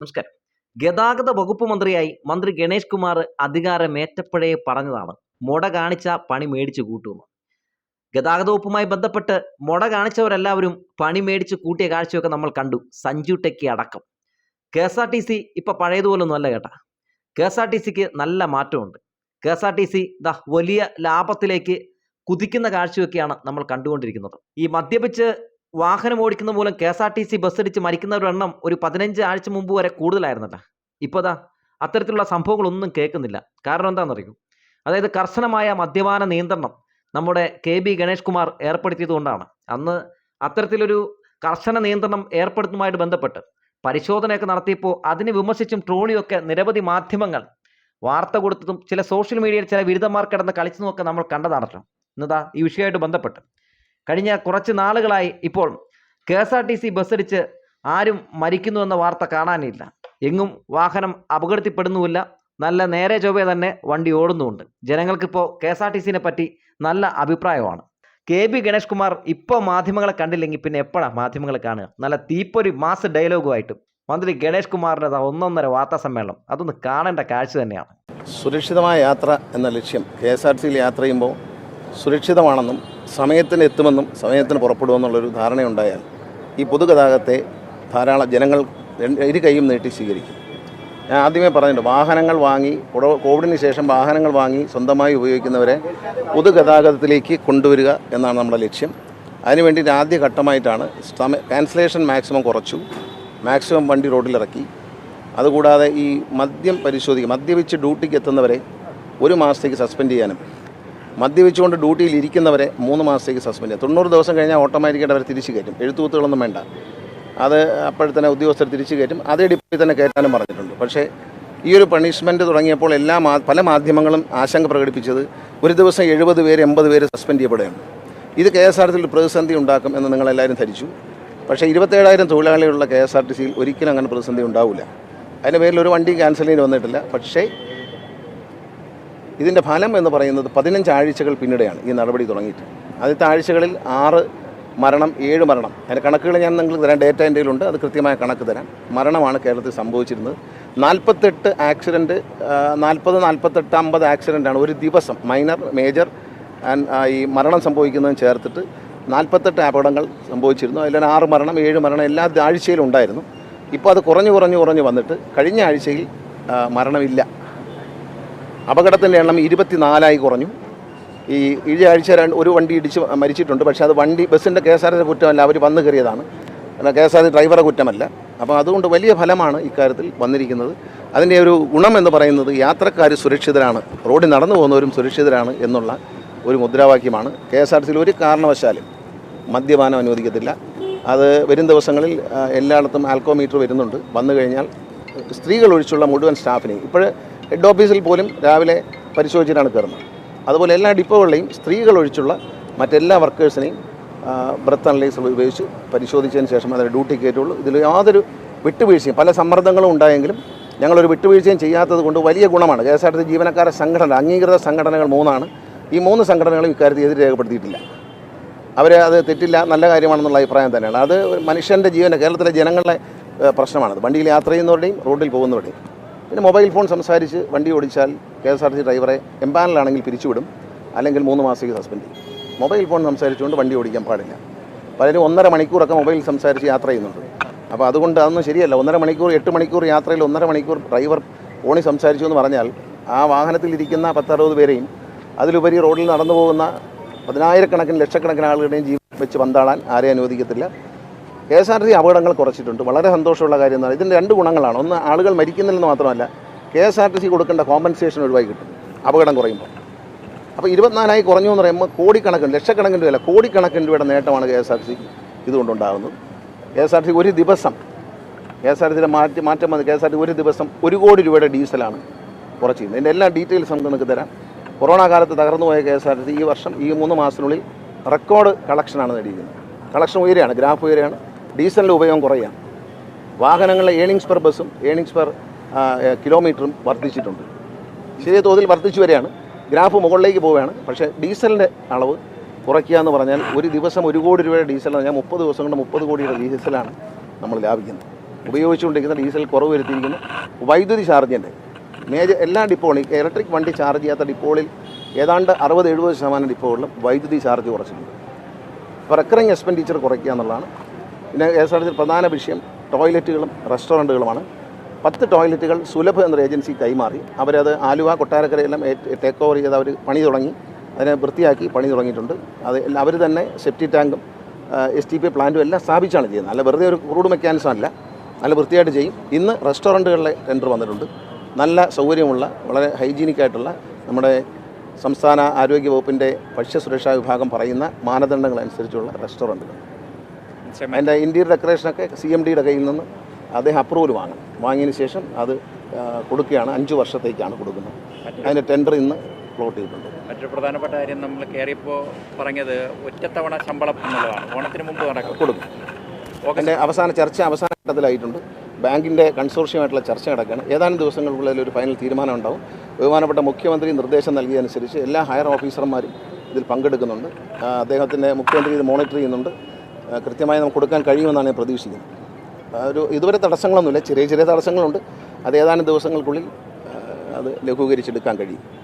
നമസ്കാരം. ഗതാഗത വകുപ്പ് മന്ത്രിയായി മന്ത്രി ഗണേഷ് കുമാർ അധികാരമേറ്റപ്പോഴേ പറഞ്ഞതാണ് മുട കാണിച്ച പണി മേടിച്ചു കൂട്ടുമെന്ന്. ഗതാഗത വകുപ്പുമായി ബന്ധപ്പെട്ട് മുട കാണിച്ചവരെല്ലാവരും പണി മേടിച്ച് കൂട്ടിയ കാഴ്ചയൊക്കെ നമ്മൾ കണ്ടു സഞ്ജു ടെക്കി അടക്കം. K S R T C ഇപ്പം പഴയതുപോലൊന്നും അല്ല കേട്ടാ. കെ എസ് ആർ ടി സിക്ക് നല്ല മാറ്റമുണ്ട്. K S R T C ദാ വലിയ ലാഭത്തിലേക്ക് കുതിക്കുന്ന കാഴ്ചയൊക്കെയാണ് നമ്മൾ കണ്ടുകൊണ്ടിരിക്കുന്നത്. ഈ മദ്യപിച്ച് വാഹനം ഓടിക്കുന്ന മൂലം K S R T C ബസ്സിടിച്ച് മരിക്കുന്നവരുടെ എണ്ണം ഒരു പതിനഞ്ച് ആഴ്ച മുമ്പ് വരെ കൂടുതലായിരുന്നല്ലോ ഇപ്പോൾ ദാ അത്തരത്തിലുള്ള സംഭവങ്ങളൊന്നും കേൾക്കുന്നില്ല. കാരണം എന്താണെന്നറിയൂ? അതായത് കർശനമായ മദ്യപാന നിയന്ത്രണം നമ്മുടെ കെ ബി ഗണേഷ് കുമാർ ഏർപ്പെടുത്തിയത് കൊണ്ടാണ്. അന്ന് അത്തരത്തിലൊരു കർശന നിയന്ത്രണം ഏർപ്പെടുത്തുന്നതുമായിട്ട് ബന്ധപ്പെട്ട് പരിശോധനയൊക്കെ നടത്തിയപ്പോൾ അതിനെ വിമർശിച്ചും ട്രോളിയൊക്കെ നിരവധി മാധ്യമങ്ങൾ വാർത്ത കൊടുത്തതും ചില സോഷ്യൽ മീഡിയയിൽ ചില ബിരുദന്മാർ കിടന്ന് കളിച്ചതുമൊക്കെ നമ്മൾ കണ്ടതാണല്ലോ. എന്നതാ ഈ വിഷയമായിട്ട് ബന്ധപ്പെട്ട്. കഴിഞ്ഞ കുറച്ച് നാളുകളായി ഇപ്പോൾ K S R T C ബസ്സടിച്ച് ആരും മരിക്കുന്നുവെന്ന വാർത്ത കാണാനില്ല. എങ്ങും വാഹനം അപകടത്തിൽപ്പെടുന്നുമില്ല നല്ല നേരെ ചൊവ്വേ തന്നെ വണ്ടി ഓടുന്നുമുണ്ട്. ജനങ്ങൾക്കിപ്പോൾ കെ എസ് ആർ ടി സിനെ പറ്റി നല്ല അഭിപ്രായമാണ്. കെ ബി ഗണേഷ് കുമാർ ഇപ്പോൾ മാധ്യമങ്ങളെ കണ്ടില്ലെങ്കിൽ പിന്നെ എപ്പോഴാണ് മാധ്യമങ്ങളെ കാണുക? നല്ല തീപ്പൊരു മാസ് ഡയലോഗുമായിട്ട് മന്ത്രി ഗണേഷ് കുമാറിന്റെ ഒന്നൊന്നര വാർത്താ സമ്മേളനം അതൊന്ന് കാണേണ്ട കാഴ്ച തന്നെയാണ്. സുരക്ഷിതമായ യാത്ര എന്ന ലക്ഷ്യം കെ എസ് ആർ ടി സിയിൽ യാത്ര ചെയ്യുമ്പോൾ സുരക്ഷിതമാണെന്നും സമയത്തിന് എത്തുമെന്നും സമയത്തിന് പുറപ്പെടുമെന്നുള്ളൊരു ധാരണയുണ്ടായാൽ ഈ പൊതുഗതാഗതത്തെ ധാരാളം ജനങ്ങൾ ഇരു കൈയും നീട്ടി സ്വീകരിക്കും. ഞാൻ ആദ്യമേ പറഞ്ഞിട്ടുണ്ട് വാഹനങ്ങൾ വാങ്ങി കോവിഡിന് ശേഷം വാഹനങ്ങൾ വാങ്ങി സ്വന്തമായി ഉപയോഗിക്കുന്നവരെ പൊതുഗതാഗതത്തിലേക്ക് കൊണ്ടുവരിക എന്നാണ് നമ്മുടെ ലക്ഷ്യം. അതിനുവേണ്ടി ആദ്യ ഘട്ടമായിട്ടാണ് ക്യാൻസലേഷൻ മാക്സിമം കുറച്ചു. മാക്സിമം വണ്ടി റോഡിലിറക്കി. അതുകൂടാതെ ഈ മദ്യം പരിശോധിക്കുക മദ്യപിച്ച് ഡ്യൂട്ടിക്ക് എത്തുന്നവരെ ഒരു മാസത്തേക്ക് സസ്പെൻഡ് ചെയ്യാനും മദ്യപിച്ചുകൊണ്ട് ഡ്യൂട്ടിയിൽ ഇരിക്കുന്നവരെ മൂന്ന് മാസത്തേക്ക് സസ്പെൻഡ് ചെയ്യാം തൊണ്ണൂറ് ദിവസം കഴിഞ്ഞാൽ ഓട്ടോമാറ്റിക്കായിട്ട് അവർ തിരിച്ചു കയറ്റും. എഴുത്തുകുത്തുകളൊന്നും വേണ്ട. അത് അപ്പോഴത്തന്നെ ഉദ്യോഗസ്ഥർ തിരിച്ചു കയറ്റും. അതേ ഡിപ്പിൽ തന്നെ കയറ്റാനും പറഞ്ഞിട്ടുണ്ട്. പക്ഷേ ഈ ഒരു പണിഷ്മെന്റ് തുടങ്ങിയപ്പോൾ എല്ലാ പല മാധ്യമങ്ങളും ആശങ്ക പ്രകടിപ്പിച്ചത് ഒരു ദിവസം എഴുപത് പേര് എൺപത് പേര് സസ്പെൻഡ് ചെയ്യപ്പെടുകയാണ്. ഇത് കെ എസ് ആർ ടി പ്രതിസന്ധി ഉണ്ടാക്കും എന്ന് നിങ്ങളെല്ലാവരും ധരിച്ചു. പക്ഷേ ഇരുപത്തേഴായിരം തൊഴിലാളികളുള്ള കെ എസ് ആർ ടി സിയിൽ ഒരിക്കലും അങ്ങനെ പ്രതിസന്ധി ഉണ്ടാവില്ല. അതിന്റെ പേരിൽ ഒരു വണ്ടി ക്യാൻസൽ ചെയ്ത് വന്നിട്ടില്ല. പക്ഷേ ഇതിന്റെ ഫലം എന്ന് പറയുന്നത് പതിനഞ്ച് ആഴ്ചകൾ പിന്നിടെയാണ് ഈ നടപടി തുടങ്ങിയിട്ട്. ആദ്യത്തെ ആഴ്ചകളിൽ ആറ് മരണം ഏഴ് മരണം. അതിന്റെ കണക്കുകൾ ഞാൻ നിങ്ങൾക്ക് തരാം. ഡേറ്റ എന്റെ ഉണ്ട് അത് കൃത്യമായ കണക്ക് തരാം. മരണമാണ് കേരളത്തിൽ സംഭവിച്ചിരുന്നത്. നാൽപ്പത്തെട്ട് ആക്സിഡന്റ് നാൽപ്പത് നാൽപ്പത്തെട്ട് അമ്പത് ആക്സിഡന്റാണ് ഒരു ദിവസം മൈനർ മേജർ ഈ മരണം സംഭവിക്കുന്നതും ചേർത്തിട്ട് നാൽപ്പത്തെട്ട് അപകടങ്ങൾ സംഭവിച്ചിരുന്നു. അതിൽ ആറ് മരണം ഏഴ് മരണം എല്ലാ ആഴ്ചയിലും ഉണ്ടായിരുന്നു. ഇപ്പോൾ അത് കുറഞ്ഞു കുറഞ്ഞു കുറഞ്ഞു വന്നിട്ട് കഴിഞ്ഞ ആഴ്ചയിൽ മരണമില്ല. അപകടത്തിന്റെ എണ്ണം ഇരുപത്തിനാലായി കുറഞ്ഞു. ഈ ഈ ആഴ്ച ഒരു വണ്ടി ഇടിച്ച് മരിച്ചിട്ടുണ്ട്. പക്ഷേ അത് വണ്ടി ബസ്സിന്റെ കെ എസ് ആർ ടി കുറ്റമല്ല. അവർ വന്നു കയറിയതാണ്. കെ എസ് ആർ ടി ഡ്രൈവറെ കുറ്റമല്ല. അപ്പോൾ അതുകൊണ്ട് വലിയ ഫലമാണ് ഇക്കാര്യത്തിൽ വന്നിരിക്കുന്നത്. അതിന്റെ ഒരു ഗുണം എന്ന് പറയുന്നത് യാത്രക്കാർ സുരക്ഷിതരാണ്. റോഡിൽ നടന്നു പോകുന്നവരും സുരക്ഷിതരാണ് എന്നുള്ള ഒരു മുദ്രാവാക്യമാണ്. കെ എസ് ആർ സിയിൽ ഒരു കാരണവശാലും മദ്യപാനം അനുവദിക്കത്തില്ല. അത് വരും ദിവസങ്ങളിൽ എല്ലായിടത്തും ആൽക്കോമീറ്റർ വരുന്നുണ്ട്. വന്നു കഴിഞ്ഞാൽ സ്ത്രീകൾ ഒഴിച്ചുള്ള മുഴുവൻ സ്റ്റാഫിനെയും. ഇപ്പോൾ ഹെഡ് ഓഫീസിൽ പോലും രാവിലെ പരിശോധിച്ചിട്ടാണ് കയറുന്നത്. അതുപോലെ എല്ലാ ഡിപ്പോകളിലെയും സ്ത്രീകൾ ഒഴിച്ചുള്ള മറ്റെല്ലാ വർക്കേഴ്സിനെയും ബ്രത്ത് അനലൈസർ ഉപയോഗിച്ച് പരിശോധിച്ചതിന് ശേഷം അതിന്റെ ഡ്യൂട്ടി കയറ്റുള്ളൂ. ഇതിൽ യാതൊരു വിട്ടുവീഴ്ചയും പല സമ്മർദ്ദങ്ങളും ഉണ്ടായെങ്കിലും ഞങ്ങളൊരു വിട്ടുവീഴ്ചയും ചെയ്യാത്തത് കൊണ്ട് വലിയ ഗുണമാണ്. K S R T C ജീവനക്കാരുടെ സംഘടന അംഗീകൃത സംഘടനകൾ മൂന്നാണ്. ഈ മൂന്ന് സംഘടനകളും ഇക്കാര്യത്തിൽ എതിരെ രേഖപ്പെടുത്തിയിട്ടില്ല. അവർ അത് തെറ്റില്ല നല്ല കാര്യമാണെന്നുള്ള അഭിപ്രായം തന്നെയാണ്. അത് മനുഷ്യന്റെ ജീവന കേരളത്തിലെ ജനങ്ങളുടെ പ്രശ്നമാണ്. വണ്ടിയിൽ യാത്ര ചെയ്യുന്നവരുടെയും റോഡിൽ പോകുന്നവരുടെയും. പിന്നെ മൊബൈൽ ഫോൺ സംസാരിച്ച് വണ്ടി ഓടിച്ചാൽ കെ എസ് ആർ ടി ഡ്രൈവറെ എംപാനലാണെങ്കിൽ പിരിച്ചുവിടും. അല്ലെങ്കിൽ മൂന്ന് മാസത്തേക്ക് സസ്പെൻഡ് ചെയ്യും. മൊബൈൽ ഫോൺ സംസാരിച്ചുകൊണ്ട് വണ്ടി ഓടിക്കാൻ പാടില്ല. പലരും ഒന്നര മണിക്കൂറൊക്കെ മൊബൈൽ സംസാരിച്ച് യാത്ര ചെയ്യുന്നുണ്ട്. അപ്പോൾ അതുകൊണ്ട് അതൊന്നും ശരിയല്ല. ഒന്നര മണിക്കൂർ എട്ട് മണിക്കൂർ യാത്രയിൽ ഒന്നര മണിക്കൂർ ഡ്രൈവർ ഫോണിൽ സംസാരിച്ചു എന്ന് പറഞ്ഞാൽ ആ വാഹനത്തിലിരിക്കുന്ന പത്തറുപത് പേരെയും അതിലുപരി റോഡിൽ നടന്നു പോകുന്ന പതിനായിരക്കണക്കിന് ലക്ഷക്കണക്കിന് ആളുകളുടെയും ജീവൻ വെച്ച് പന്താടാൻ ആരെയും അനുവദിക്കത്തില്ല. കെ എസ് ആർ ടി അപകടങ്ങൾ കുറച്ചിട്ടുണ്ട്. വളരെ സന്തോഷമുള്ള കാര്യം എന്നാണ് ഇതിന്റെ രണ്ട് ഗുണങ്ങളാണ്. ഒന്ന് ആളുകൾ മരിക്കുന്നില്ലെന്ന് മാത്രമല്ല K S R T C കൊടുക്കേണ്ട കോമ്പൻസേഷൻ ഒഴിവായി കിട്ടും അപകടം കുറയുമ്പോൾ. അപ്പോൾ ഇരുപത്തിനാലായി കുറഞ്ഞു എന്ന് പറയുമ്പോൾ കോടിക്കണക്കിന് ലക്ഷക്കണക്കിന് രൂപയല്ല കോടിക്കണക്കിന് രൂപയുടെ നേട്ടമാണ് K S R T C ഇതുകൊണ്ടുണ്ടാകുന്നത്. K S R T ഒരു ദിവസം കെ എസ് ആർ ടിയുടെ മാറ്റി മാറ്റം വന്ന് കെ എസ് ആർ ടി ഒരു ദിവസം ഒരു കോടി രൂപയുടെ ഡീസലാണ് കുറച്ചിരുന്നത്. ഇതിന്റെ എല്ലാ ഡീറ്റെയിൽസ് നമുക്ക് നിങ്ങൾക്ക് തരാം. കൊറോണ കാലത്ത് തകർന്നു പോയ K S R T C ഈ വർഷം ഈ മൂന്ന് മാസത്തിനുള്ളിൽ റെക്കോർഡ് കളക്ഷനാണ് നേടിയിരിക്കുന്നത്. കളക്ഷൻ ഉയരുകയാണ് ഗ്രാഫ് ഉയരുകയാണ്. ഡീസലിന്റെ ഉപയോഗം കുറയുകയാണ് വാഹനങ്ങളിലെ ഏണിങ്സ് പെർ ബസ്സും ഏണിങ്സ് പെർ കിലോമീറ്ററും വർദ്ധിച്ചിട്ടുണ്ട്. ചെറിയ തോതിൽ വർദ്ധിച്ചു വരികയാണ്. ഗ്രാഫ് മുകളിലേക്ക് പോവുകയാണ്. പക്ഷേ ഡീസലിന്റെ അളവ് കുറയ്ക്കുക എന്ന് പറഞ്ഞാൽ ഒരു ദിവസം ഒരു കോടി രൂപയുടെ ഡീസൽ പറഞ്ഞാൽ മുപ്പത് ദിവസം കൊണ്ട് മുപ്പത് കോടിയുടെ ഡീസലാണ് നമ്മൾ ലാഭിക്കുന്നത്. ഉപയോഗിച്ചുകൊണ്ടിരിക്കുന്ന ഡീസൽ കുറവ് വരുത്തിയിരിക്കുന്നു. വൈദ്യുതി ചാർജിന്റെ മേജർ എല്ലാ ഡിപ്പോളും ഇലക്ട്രിക് വണ്ടി ചാർജ് ചെയ്യാത്ത ഡിപ്പോളിൽ ഏതാണ്ട് അറുപത് എഴുപത് ശതമാനം ഡിപ്പോകളിലും വൈദ്യുതി ചാർജ് കുറച്ചിട്ടുണ്ട്. അപ്പോൾ റെക്കറിങ് എക്സ്പെൻഡിച്ചർ കുറയ്ക്കുക എന്നുള്ളതാണ് പിന്നെ കെ എസ് ആർ ടി പ്രധാന വിഷയം ടോയ്ലറ്റുകളും റെസ്റ്റോറന്റുകളുമാണ്. പത്ത് ടോയ്ലറ്റുകൾ സുലഭ എന്ന ഏജൻസി കൈമാറി. അവരത് ആലുവ കൊട്ടാരക്കരയെല്ലാം ടേക്ക് ഓവർ ചെയ്ത് അവർ പണി തുടങ്ങി. അതിനെ വൃത്തിയാക്കി പണി തുടങ്ങിയിട്ടുണ്ട്. അത് അവർ തന്നെ സെപ്റ്റി ടാങ്കും എസ് ടി പി പ്ലാന്റും എല്ലാം സ്ഥാപിച്ചാണ് ചെയ്യുന്നത്. അല്ല വെറുതെ ഒരു ക്രൂഡ് മെക്കാനിസം അല്ല. നല്ല വൃത്തിയായിട്ട് ചെയ്യും. ഇന്ന് റെസ്റ്റോറന്റുകളിലെ ടെൻഡർ വന്നിട്ടുണ്ട്. നല്ല സൗകര്യമുള്ള വളരെ ഹൈജീനിക് ആയിട്ടുള്ള നമ്മുടെ സംസ്ഥാന ആരോഗ്യ വകുപ്പിന്റെ ഭക്ഷ്യസുരക്ഷാ വിഭാഗം പറയുന്ന മാനദണ്ഡങ്ങൾ അനുസരിച്ചുള്ള റെസ്റ്റോറന്റുകൾ. അതിന്റെ ഇന്റീരിയർ ഡെക്കറേഷനൊക്കെ സി എം ഡിയുടെ കയ്യിൽ നിന്ന് അദ്ദേഹം അപ്രൂവൽ വാങ്ങും. വാങ്ങിയതിന് ശേഷം അത് കൊടുക്കുകയാണ്. അഞ്ച് വർഷത്തേക്കാണ് കൊടുക്കുന്നത്. അതിന്റെ ടെൻഡർ ഇന്ന് പ്ലോട്ട് ചെയ്തിട്ടുണ്ട്. മറ്റൊരു പ്രധാനപ്പെട്ട കാര്യം നമ്മൾ കയറിയപ്പോൾ പറഞ്ഞത് ഒറ്റത്തവണ ശമ്പളം എന്നുള്ളതാണ്. ഓണത്തിന് മുമ്പ് നടക്കും. കൊടുക്കും. അതിന്റെ അവസാന ചർച്ച അവസാന ഘട്ടത്തിലായിട്ടുണ്ട്. ബാങ്കിന്റെ കൺസോർഷ്യമായിട്ടുള്ള ചർച്ച നടക്കുകയാണ്. ഏതാനും ദിവസങ്ങൾക്കുള്ളിൽ ഒരു ഫൈനൽ തീരുമാനം ഉണ്ടാവും. ബഹുമാനപ്പെട്ട മുഖ്യമന്ത്രി നിർദ്ദേശം നൽകിയതനുസരിച്ച് എല്ലാ ഹയർ ഓഫീസർമാരും ഇതിൽ പങ്കെടുക്കുന്നുണ്ട്. അദ്ദേഹത്തിന്റെ മുഖ്യമന്ത്രി ഇത് മോണിറ്റർ ചെയ്യുന്നുണ്ട്. കൃത്യമായി നമുക്ക് കൊടുക്കാൻ കഴിയുമെന്നാണ് ഞാൻ പ്രതീക്ഷിക്കുന്നത്. ഒരു ഇതുവരെ തടസ്സങ്ങളൊന്നുമില്ല. ചെറിയ ചെറിയ തടസ്സങ്ങളുണ്ട്. അത് ഏതാനും ദിവസങ്ങൾക്കുള്ളിൽ അത് ലഘൂകരിച്ചെടുക്കാൻ കഴിയും.